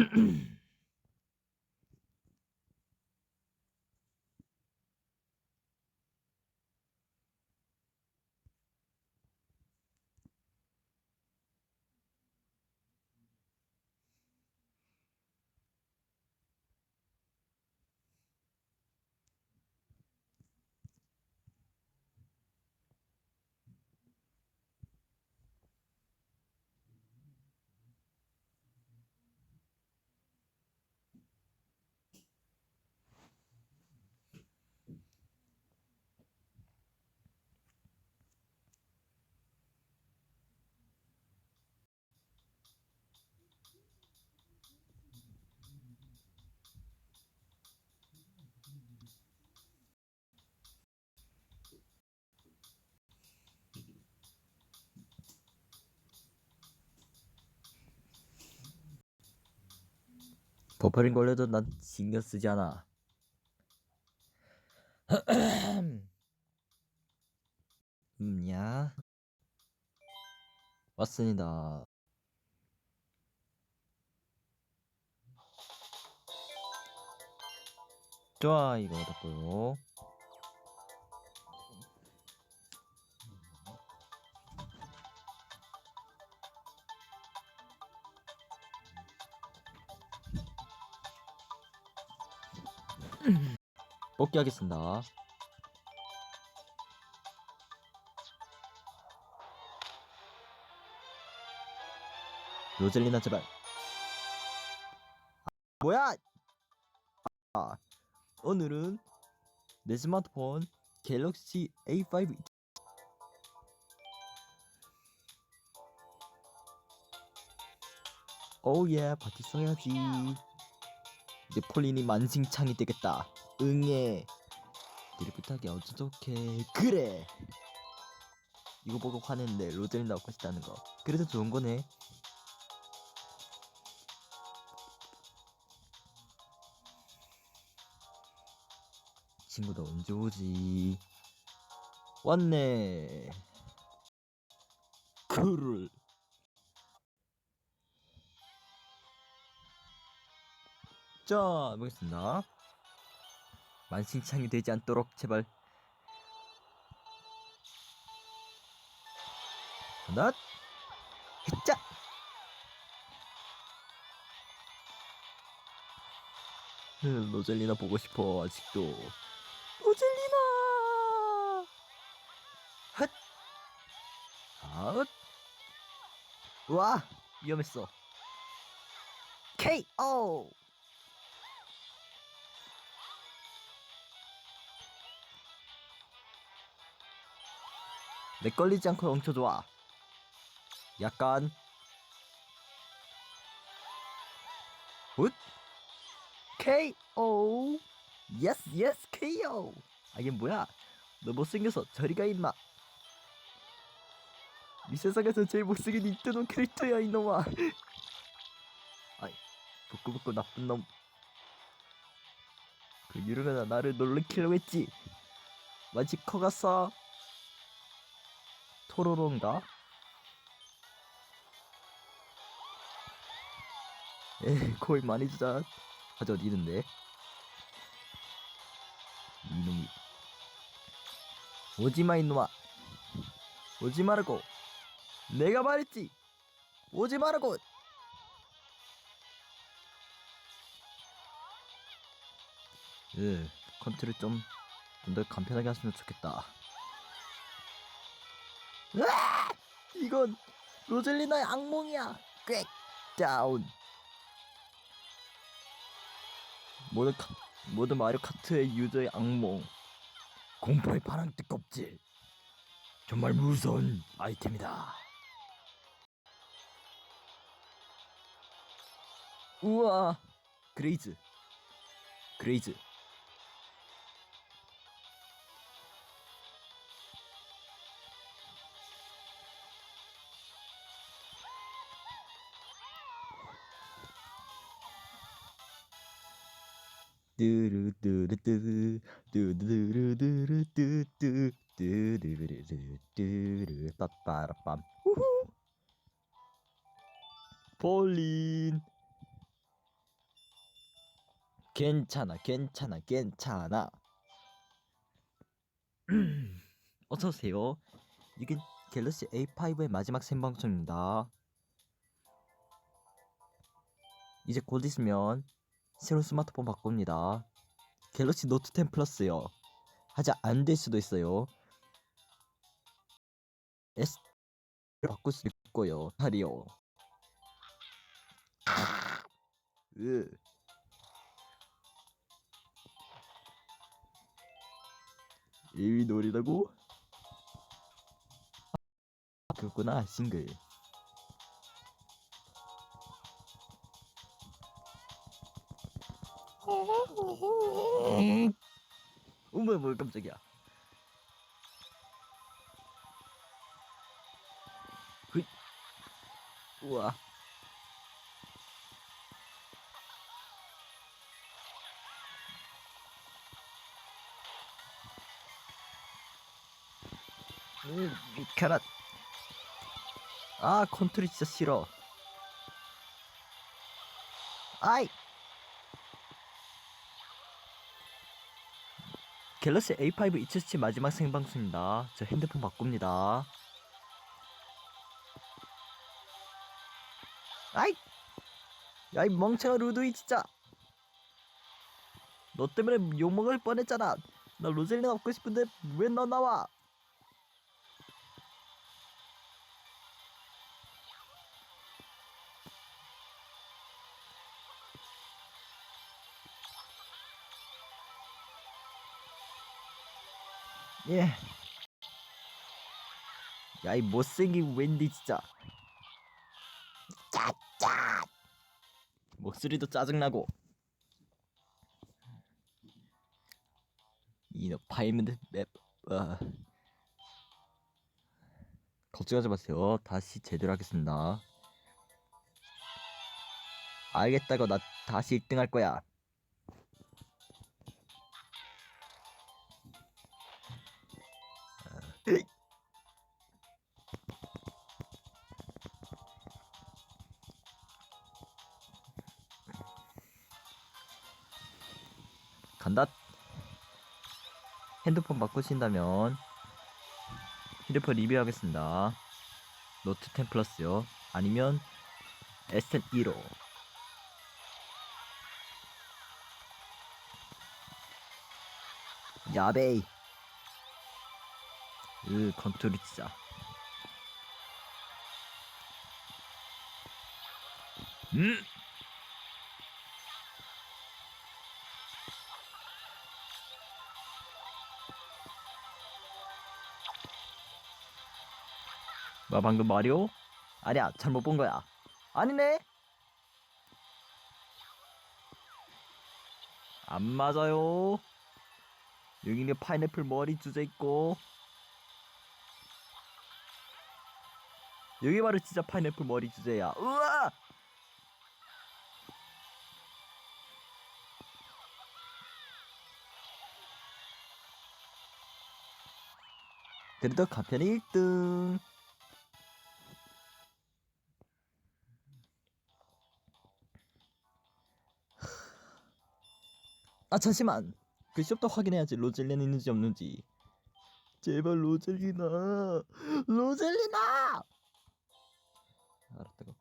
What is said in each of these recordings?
mm 버퍼링 걸려도 난 신경 쓰지 않아. 음야 왔습니다. 좋아 이거 얻었고요. 뽑기 하겠습니다. 로젤리나 제발. 아, 뭐야? 아, 오늘은 내 스마트폰 갤럭시 A5 오예 바티 써야지 이제 폴린이 만신창이 되겠다. 응애. 부탁이 어찌 좋게. 그래. 이거 보고 화냈는데 로젤리나 얻고 싶다는 거. 그래도 좋은 거네. 친구도 언제 오지? 왔네. 그를 자 보겠습니다. 만신창이 되지 않도록 제발. 하나 hit자 음, 로젤리나 보고 싶어 아직도. 로젤리나! 헛! 아웃! 와 위험했어. KO 내 걸리지 않고 좋아. 약간. 굿 KO 예스 예스 KO 아 이게 뭐야? 너 못생겨서 저리가 임마. 이 세상에서 제일 못생긴 이트놈 캐릭터야 이놈아. 아이 부끄부끄 나쁜 놈 그 유령아 나를 놀래키려고 했지. 마치 커갔어 토로로인가? 에이 거의 많이 주자 어디 있는데. 이놈이. 오지마 이놈아. 오지 말고. 내가 말했지. 오지 말고. 예 컨트롤 좀 좀 더 간편하게 하시면 좋겠다 이건 로젤리나의 악몽이야. 꽥 다운. 모든 카, 모든 마리오 카트의 유저의 악몽. 공포의 파란 뜨껍질. 정말 무서운 아이템이다. 우와, 그레이즈. 그레이즈. 뚜루뚜루뚜 뚜루루루루뚜뚜 뚜루루루뚜루 빠빠라빰 우후! 폴린. 괜찮아 괜찮아 괜찮아. 어서오세요. 이게 갤럭시 A5의 마지막 생방송입니다. 이제 곧 있으면 새로운 스마트폰 바꿉니다. 갤럭시 노트 10 플러스요. 하지 안될 수도 있어요. S 바꿀 수 있고요. 다리요. 으. 일위 놀이라고? 아, 그렇구나 싱글 어머 뭐 깜짝이야 휘 우와 음, 비켜라. 아, 컨트롤 진짜 싫어. 아이. 갤럭시 A5 2017 마지막 생방송입니다. 저 핸드폰 바꿉니다. 아이. 야, 이 멍청한 루드이 진짜. 너 때문에 욕먹을 뻔했잖아. 나 로젤리나 얻고 싶은데 왜 너 나와? 예. 야, 이 못생긴 웬디 진짜. 짜짜. 목소리도 짜증나고. 이너 파이먼드 맵. 아. 걱정하지 마세요. 다시 제대로 하겠습니다. 알겠다고 나 다시 1등 할 거야. 간다. 핸드폰 바꾸신다면 휴대폰 리뷰하겠습니다. 노트 10 플러스요. 아니면 S10 1호. 야베이. 으 컨트롤이 진짜 음 뭐 방금 마리오? 아니야 잘못 본 거야 아니네 안 맞아요 여기는 파인애플 머리 주제 있고 여기 바로 진짜 파인애플 머리 주제야. 우와! 그래도 간편이 1등. 아 잠시만. 그 숍도 확인해야지 로젤리는 있는지 없는지. 제발 로젤리나. 로젤리나! 알았다고.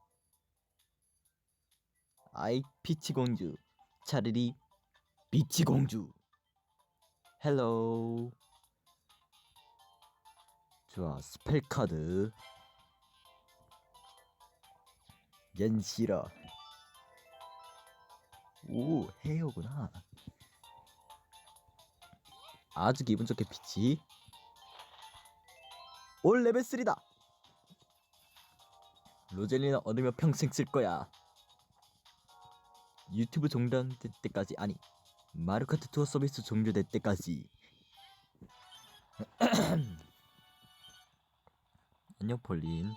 아이 피치 공주 차르리 비치 공주 헬로우 좋아 스펠 카드 옌시라 오 헤어구나 아주 기분 좋게 피치 올 레벨 3다 로젤리나 얻으면 평생 쓸 거야. 유튜브 종료될 때까지 아니 마르카트 투어 서비스 종료될 때까지. 안녕 폴린.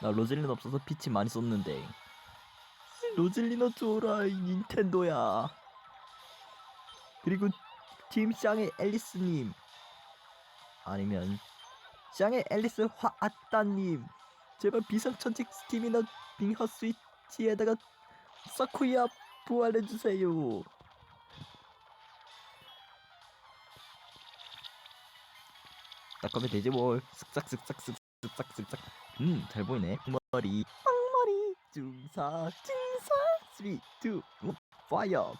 나 로젤리나 없어서 피치 많이 썼는데. 로젤리나 줘라 이 닌텐도야. 그리고 팀 쌍의 앨리스님 아니면 쌍의 앨리스 화아따님 제발 비상천책 스팀이나 빙하 스위치에다가 사쿠야 부활해주세요. 딱 하면 되지 뭘 쓱싹 쓱싹 쓱싹 쓱싹 쓱싹. 음잘 보이네. 머리. 빵머리. 중사 중사. 3 2 1 파이어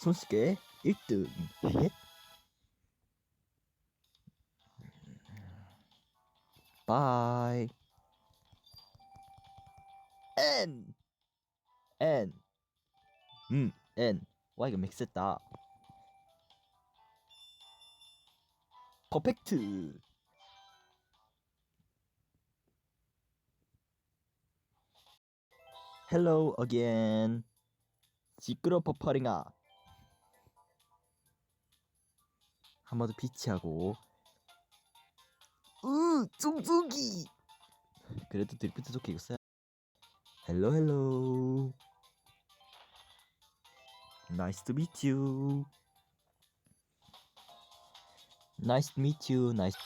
손쉽게 1등. 헷. 바이. N. N. 음 N. Y가 맥스했다. 퍼펙트. Hello again. 시끄러 퍼퍼링아 한번더 피치하고 으 쫑쫑기 그래도 드리프트 좋게 이겼어요 헬로 헬로 Nice to meet you Nice to meet you Nice